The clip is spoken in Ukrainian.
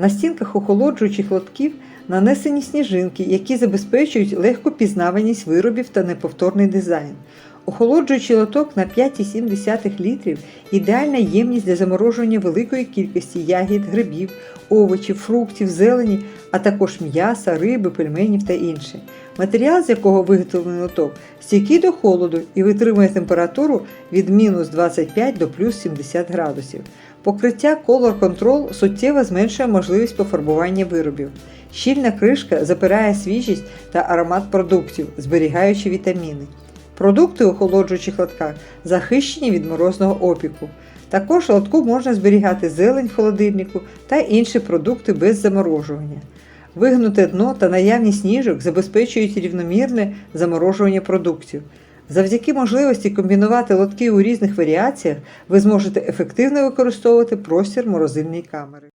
На стінках охолоджуючих лотків нанесені сніжинки, які забезпечують легку пізнаваність виробів та неповторний дизайн. Охолоджуючий лоток на 5,7 літрів ідеальна ємність для заморожування великої кількості ягід, грибів, овочів, фруктів, зелені, а також м'яса, риби, пельменів та інше. Матеріал, з якого виготовлений лоток, стійкий до холоду і витримує температуру від мінус 25 до плюс 70 градусів. Покриття Color Control суттєво зменшує можливість пофарбування виробів. Щільна кришка запирає свіжість та аромат продуктів, зберігаючи вітаміни. Продукти у охолоджуючих лотках захищені від морозного опіку. Також в лотку можна зберігати зелень в холодильнику та інші продукти без заморожування. Вигнуте дно та наявність ніжок забезпечують рівномірне заморожування продуктів. Завдяки можливості комбінувати лотки у різних варіаціях, ви зможете ефективно використовувати простір морозильної камери.